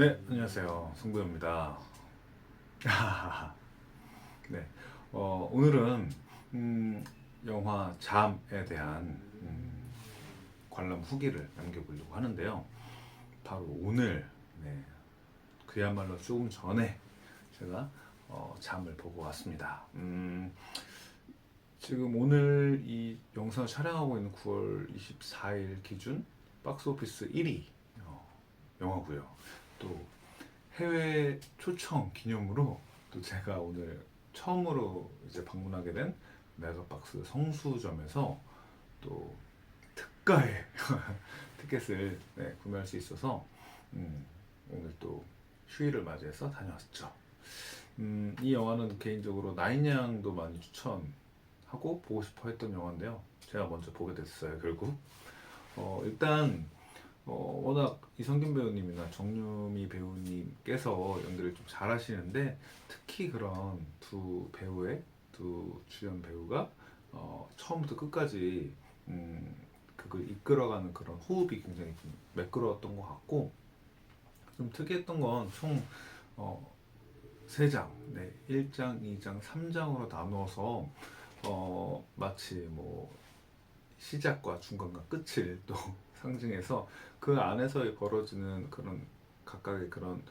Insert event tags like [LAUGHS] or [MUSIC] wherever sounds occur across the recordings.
네, 안녕하세요. 승부입니다. [LAUGHS] 네, 어, 오늘은 음, 영화 잠에 대한 음, 관람 후기를 남겨보려고 하는데요. 바로 오늘, 네, 그야말로 조금 전에 제가 어, 잠을 보고 왔습니다. 음, 지금 오늘 이 영상을 촬영하고 있는 9월 24일 기준 박스오피스 1위 어, 영화고요. 또 해외 초청 기념으로 또 제가 오늘 처음으로 이제 방문하게 된 메가박스 성수점에서 또 특가의 [LAUGHS] 티켓을 네, 구매할 수 있어서 음, 오늘 또 휴일을 맞이해서 다녀왔죠. 음, 이 영화는 개인적으로 나인양도 많이 추천하고 보고 싶어 했던 영화인데요. 제가 먼저 보게 됐어요, 결국. 어, 일단 어, 워낙 이성균 배우님이나 정유미 배우님께서 연기를 좀 잘하시는데 특히 그런 두 배우의 두 주연 배우가 어, 처음부터 끝까지 음, 그걸 이끌어가는 그런 호흡이 굉장히 좀 매끄러웠던 것 같고 좀 특이했던 건총 어, 3장, 네, 1장, 2장, 3장으로 나누어서 어, 마치 뭐 시작과 중간과 끝을 또 상징해서 그 안에서 벌어지는 그런 각각의 그런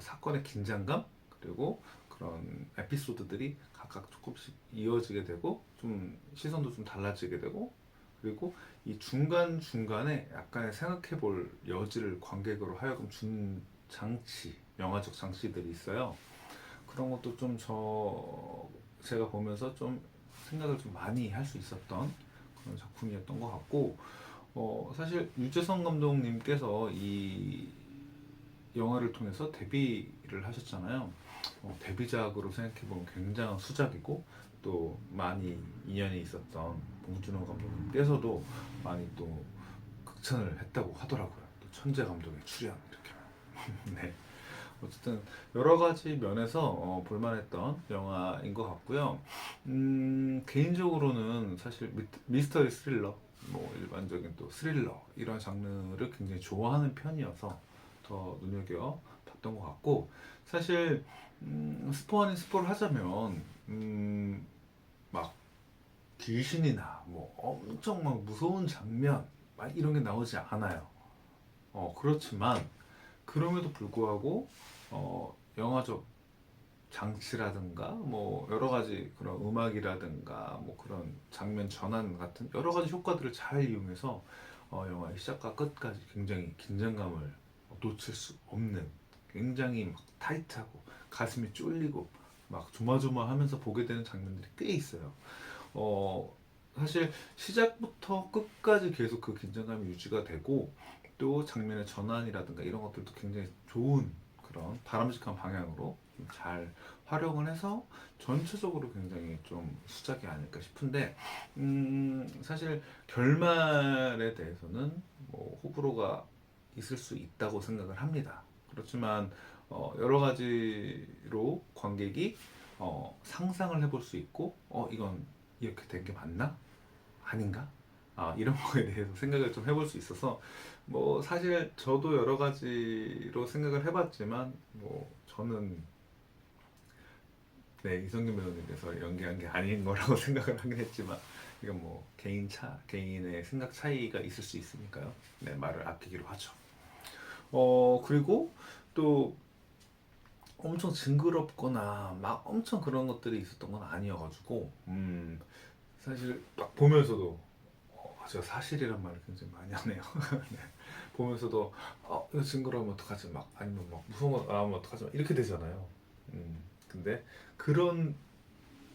사건의 긴장감 그리고 그런 에피소드들이 각각 조금씩 이어지게 되고 좀 시선도 좀 달라지게 되고 그리고 이 중간 중간에 약간의 생각해 볼 여지를 관객으로 하여금 준 장치 영화적 장치들이 있어요. 그런 것도 좀 저 제가 보면서 좀 생각을 좀 많이 할 수 있었던 그런 작품이었던 것 같고 어, 사실 유재석 감독님께서 이 영화를 통해서 데뷔를 하셨잖아요. 어, 데뷔작으로 생각해보면 굉장한 수작이고 또 많이 인연이 있었던 봉준호 감독님께서도 많이 또 극찬을 했다고 하더라고요. 또 천재 감독의 출연 이렇게. [LAUGHS] 네. 어쨌든 여러 가지 면에서 어, 볼만했던 영화인 것 같고요. 음, 개인적으로는 사실 미, 미스터리 스릴러, 뭐 일반적인 또 스릴러 이런 장르를 굉장히 좋아하는 편이어서 더 눈여겨 봤던 것 같고 사실 음, 스포 아닌 스포를 하자면 음, 막 귀신이나 뭐 엄청 막 무서운 장면 막 이런 게 나오지 않아요. 어, 그렇지만 그럼에도 불구하고 어, 영화적 장치라든가 뭐 여러 가지 그런 음악이라든가 뭐 그런 장면 전환 같은 여러 가지 효과들을 잘 이용해서 어, 영화의 시작과 끝까지 굉장히 긴장감을 놓칠 수 없는 굉장히 막 타이트하고 가슴이 쫄리고 막 조마조마하면서 보게 되는 장면들이 꽤 있어요. 어, 사실 시작부터 끝까지 계속 그 긴장감이 유지가 되고 또 장면의 전환이라든가 이런 것들도 굉장히 좋은 그런 바람직한 방향으로 좀 잘 활용을 해서 전체적으로 굉장히 좀 수작이 아닐까 싶은데 음, 사실 결말에 대해서는 뭐 호불호가 있을 수 있다고 생각을 합니다. 그렇지만 어, 여러 가지로 관객이 어, 상상을 해볼 수 있고 어 이건 이렇게 된 게 맞나 아닌가 아, 이런 [LAUGHS] 거에 대해서 생각을 좀 해볼 수 있어서 뭐 사실 저도 여러 가지로 생각을 해봤지만 뭐 저는 네 이성균 배우님께서 연기한 게 아닌 거라고 [LAUGHS] 생각을 하긴 했지만 이건 뭐 개인 차 개인의 생각 차이가 있을 수 있으니까요. 네 말을 아끼기로 하죠. 어 그리고 또 엄청 징그럽거나 막 엄청 그런 것들이 있었던 건 아니어가지고 음 사실 딱 보면서도 어, 제가 사실이란 말을 굉장히 많이 하네요. [LAUGHS] 네. 보면서도 어 이거 징그러우면 어떡하지 막 아니면 막 무서운 거 나오면 어떡하지 막 이렇게 되잖아요. 음 근데 그런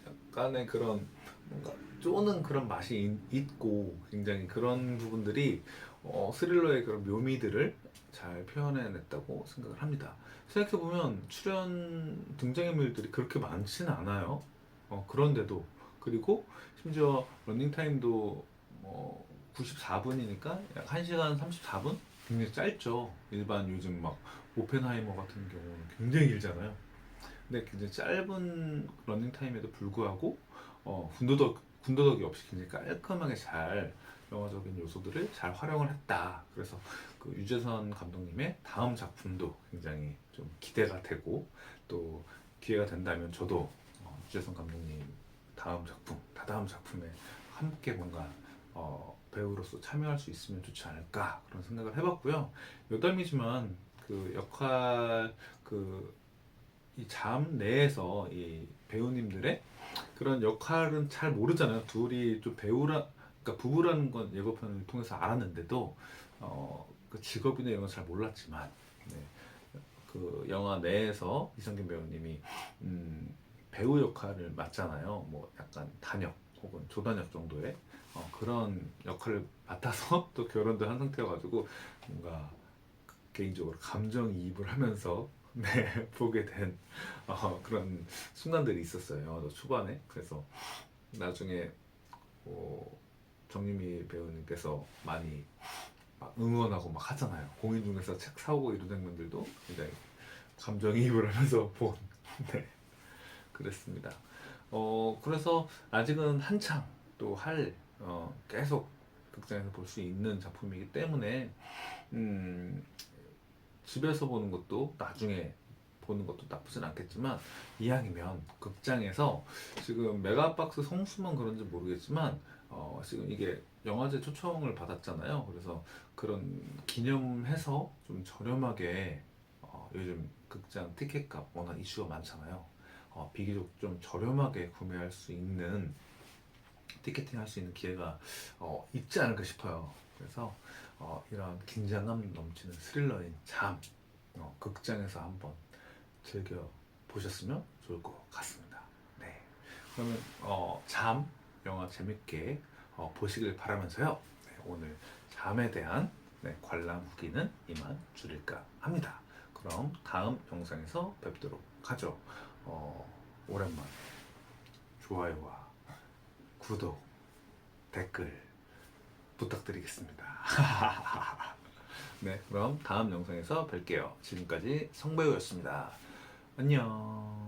약간의 그런 뭔가 쪼는 그런 맛이 있- 있고 굉장히 그런 부분들이 어, 스릴러의 그런 묘미들을 잘 표현해냈다고 생각을 합니다. 생각해보면 출연 등장인물들이 그렇게 많지는 않아요. 어, 그런데도 그리고 심지어 러닝타임도 뭐 94분이니까 약 1시간 34분? 굉장히 짧죠. 일반 요즘 막 오펜하이머 같은 경우는 굉장히 길잖아요. 근데 굉장히 짧은 러닝 타임에도 불구하고 어, 군더덕, 군더덕이 없이 굉장히 깔끔하게 잘 영화적인 요소들을 잘 활용을 했다. 그래서 그 유재선 감독님의 다음 작품도 굉장히 좀 기대가 되고 또 기회가 된다면 저도 어, 유재선 감독님 다음 작품, 다다음 작품에 함께 뭔가 어, 배우로서 참여할 수 있으면 좋지 않을까 그런 생각을 해봤고요. 여담이지만 그 역할 그 이 잠 내에서 이 배우님들의 그런 역할은 잘 모르잖아요. 둘이 좀 배우라, 그러니까 부부라는 건 예고편을 통해서 알았는데도 어, 그 직업이나 이런 건 잘 몰랐지만 네. 그 영화 내에서 이성균 배우님이 음, 배우 역할을 맡잖아요. 뭐 약간 단역 혹은 조단역 정도의 어, 그런 역할을 맡아서 [LAUGHS] 또 결혼도 한 상태여가지고 뭔가 개인적으로 감정이입을 하면서 [LAUGHS] 네, 보게 된 어, 그런 순간들이 있었어요. 또 초반에 그래서 나중에 어, 정유미 배우님께서 많이 막 응원하고 막 하잖아요. 공연 중에서 책 사오고 이런 장면들도 굉장히 감정이입을 하면서 [LAUGHS] 본 네, 그랬습니다. 어, 그래서 아직은 한창 또 할 어, 계속 극장에서 볼 수 있는 작품이기 때문에 음, 집에서 보는 것도 나중에 보는 것도 나쁘진 않겠지만 이왕이면 극장에서 지금 메가박스 성수만 그런지 모르겠지만 어, 지금 이게 영화제 초청을 받았잖아요. 그래서 그런 기념해서 좀 저렴하게 어, 요즘 극장 티켓값 워낙 이슈가 많잖아요. 어, 비교적 좀 저렴하게 구매할 수 있는 티켓팅 할 수 있는 기회가 어, 있지 않을까 싶어요. 그래서 어, 이런 긴장감 넘치는 스릴러인 잠 어, 극장에서 한번 즐겨 보셨으면 좋을 것 같습니다. 네. 그러면 어, 잠 영화 재밌게 어, 보시길 바라면서요. 네, 오늘 잠에 대한 네, 관람 후기는 이만 줄일까 합니다. 그럼 다음 영상에서 뵙도록 하죠. 어, 오랜만에 좋아요와 구독, 댓글 부탁드리겠습니다. [LAUGHS] 네, 그럼 다음 영상에서 뵐게요. 지금까지 성배우였습니다. 안녕.